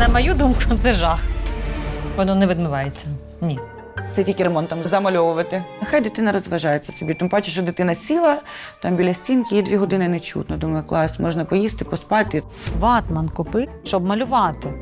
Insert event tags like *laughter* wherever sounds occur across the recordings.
На мою думку, *laughs* це жах. Воно не відмивається. Ні. Це тільки ремонтом замальовувати. Нехай дитина розважається собі. Тим паче, що дитина сіла там біля стінки, їй дві години не чутно. Думаю, клас, можна поїсти, поспати. Ватман купи, щоб малювати.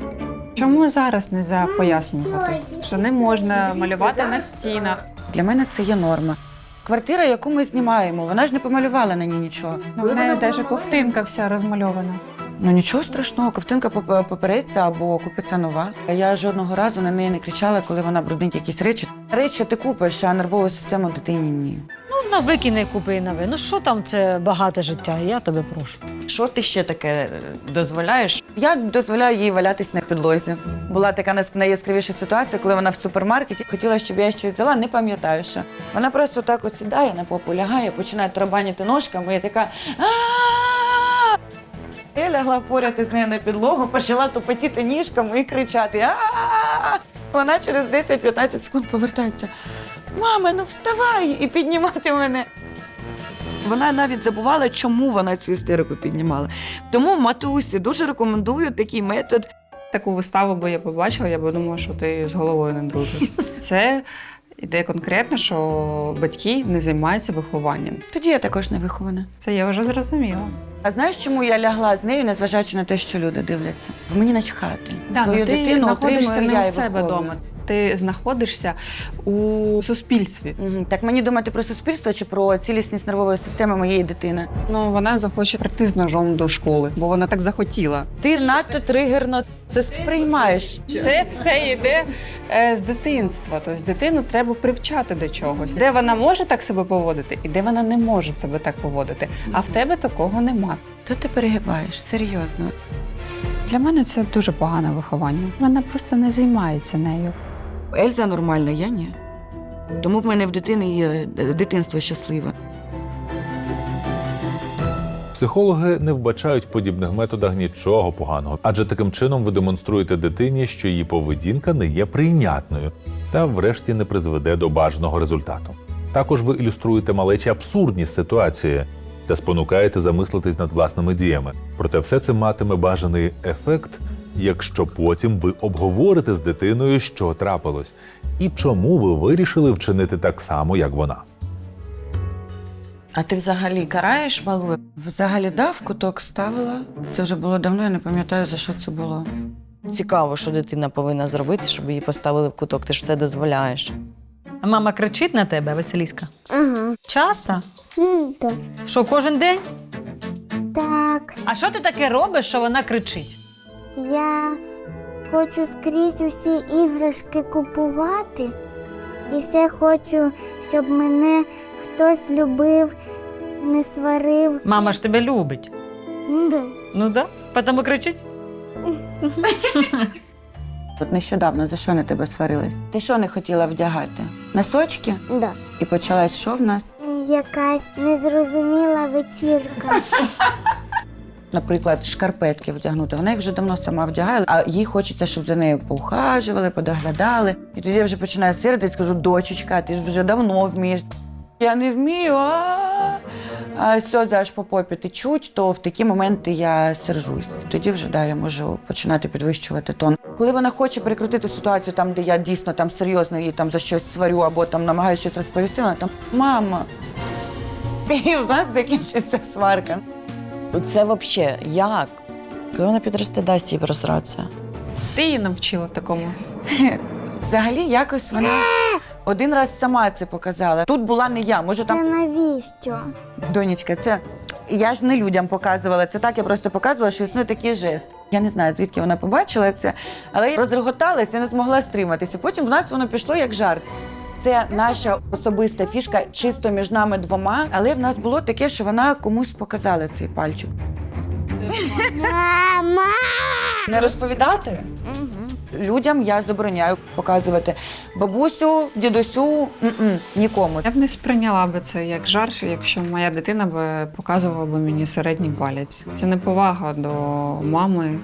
Чому зараз не запояснювати? Що не можна малювати на стінах? Для мене це є норма. Квартира, яку ми знімаємо, вона ж не помалювала на ній нічого. Ну, в неї навіть ковтинка вся розмальована. Ну нічого страшного, ковтинка поп- попереться або купиться нова. Я жодного разу на неї не кричала, коли вона бруднить якісь речі. Речі ти купиш, а нервову систему дитині ні. Ну, вона викине і купи нове. Ну що там це багате життя? Я тебе прошу. Що ти ще таке е, дозволяєш? Я дозволяю їй валятись на підлозі. Була така нас- найяскравіша ситуація, коли вона в супермаркеті хотіла, щоб я щось взяла, не пам'ятаю що. Вона просто так от сідає на попу, лягає, починає тарабаніти ножками і така. «А-а-а!» Я лягла поряд із нею на підлогу, почала тупотіти ніжками і кричати. «А-а-а!» Вона через 10-15 секунд повертається. Мама, ну вставай і піднімати мене. Вона навіть забувала, чому вона цю істерику піднімала. Тому матусі дуже рекомендую такий метод. Таку виставу би я побачила, я б думала, що ти з головою не дружиш. Це іде конкретно, що батьки не займаються вихованням. Тоді я також не вихована. Це я вже зрозуміла. А знаєш, чому я лягла з нею, незважаючи на те, що люди дивляться? Мені начхати. Да, Свою ну, ти дитину не я себе вдома. Ти знаходишся у суспільстві. Мгм. Так мені думати про суспільство чи про цілісність нервової системи моєї дитини. Ну вона захоче прийти з ножом до школи, бо вона так захотіла. Ти надто тригерно це сприймаєш. Це все йде е, з дитинства. Тобто дитину треба привчати до чогось, де вона може так себе поводити, і де вона не може себе так поводити. А в тебе такого нема. То ти перегибаєш, серйозно. Для мене це дуже погане виховання. Вона просто не займається нею. Ельза нормальна, я ні. Тому в мене в дитини є е, дитинство щасливе. Психологи не вбачають в подібних методах нічого поганого, адже таким чином ви демонструєте дитині, що її поведінка не є прийнятною та, врешті, не призведе до бажаного результату. Також ви ілюструєте малечі абсурдність ситуації та спонукаєте замислитись над власними діями. Проте все це матиме бажаний ефект, якщо потім ви обговорите з дитиною, що трапилось, і чому ви вирішили вчинити так само, як вона. А ти взагалі караєш малу? Взагалі да, в куток ставила. Це вже було давно, я не пам'ятаю, за що це було. Цікаво, що дитина повинна зробити, щоб її поставили в куток. Ти ж все дозволяєш. А мама кричить на тебе, Василіска? Ага. Часто? Так. Що, кожен день? Так. А що ти таке робиш, що вона кричить? Я хочу скрізь усі іграшки купувати. І ще хочу, щоб мене хтось любив, не сварив. Мама ж тебе любить. М-да. Ну да, тому кричить. *laughs* От нещодавно за що на тебе сварились? Ти що не хотіла вдягати? Носочки? Да. І почалась що в нас? Якась незрозуміла вечірка. *laughs* Наприклад, шкарпетки вдягнути. Вона їх вже давно сама вдягає, а їй хочеться, щоб за нею поухажували, подоглядали. І тоді я вже починаю сиритись, кажу, дочечка, ти ж вже давно вмієш. Я не вмію. А, а сльози аж по попі течуть, то в такі моменти я сержусь. Тоді вже да, я можу починати підвищувати тон. Коли вона хоче перекрутити ситуацію там, де я дійсно там серйозно її там за щось сварю або там намагаюся щось розповісти, вона там мама. *laughs* І в нас закінчиться сварка. Це взагалі як? Коли вона підросте, дасть їй просратися. Ти її навчила такому. *laughs* Взагалі, якось вона один раз сама це показала. Тут була не я. Може, Це там навіщо? донечка, це я ж не людям показувала. Це так, я просто показувала, що існує такий жест. Я не знаю, звідки вона побачила це, але я розреготалася і не змогла стриматися. Потім в нас воно пішло як жарт. Це наша особиста фішка, чисто між нами двома. Але в нас було таке, що вона комусь показала цей пальчик. Мама! Не розповідати? Людям я забороняю показувати бабусю, дідусю, нікому. Я б не сприйняла би це як жарт, якщо моя дитина би показувала би мені середній палець. Це неповага до мами.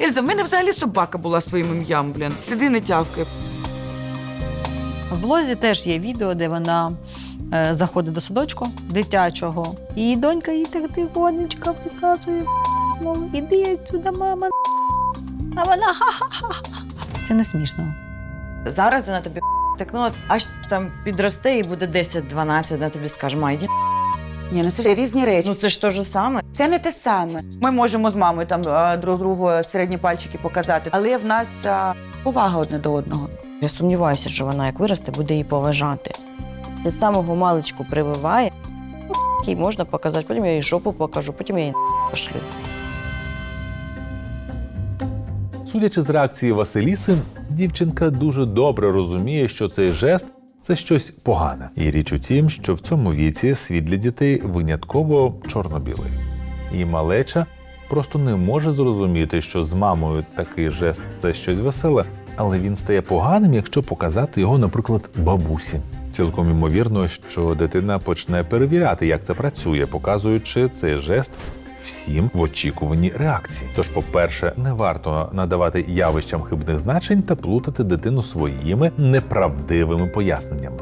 Ельза, в мене взагалі собака була своїм ім'ям, блін. Сиди не тявкай. В блозі теж є відео, де вона е, заходить до садочку дитячого. І донька їй так тихонечко показує. Мов, іди сюди, мама. А вона ха-ха-ха. Це не смішно. Зараз вона тобі так, ну аж там підросте і буде 10-12, вона тобі скаже, ма, йди. Ні, ну це ж різні речі. Ну це ж те ж саме. Це не те саме. Ми можемо з мамою там друг другу середні пальчики показати, але в нас а, повага одне до одного. Я сумніваюся, що вона як виросте, буде її поважати. Це з самого маличку прививає. Ну, їй можна показати, потім я їй жопу покажу, потім я її пошлю. Судячи з реакції Василіси, дівчинка дуже добре розуміє, що цей жест це щось погане. І річ у тім, що в цьому віці світ для дітей винятково чорно-білий. І малеча просто не може зрозуміти, що з мамою такий жест це щось веселе, але він стає поганим, якщо показати його, наприклад, бабусі. Цілком ймовірно, що дитина почне перевіряти, як це працює, показуючи цей жест всім в очікуванні реакції. Тож, по-перше, не варто надавати явищам хибних значень та плутати дитину своїми неправдивими поясненнями.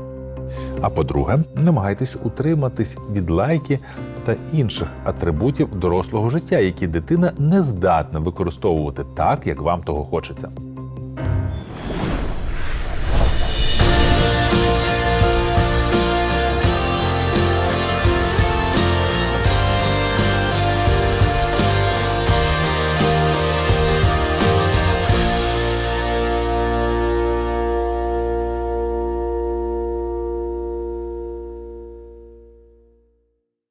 А по-друге, намагайтесь утриматись від лайки та інших атрибутів дорослого життя, які дитина не здатна використовувати так, як вам того хочеться.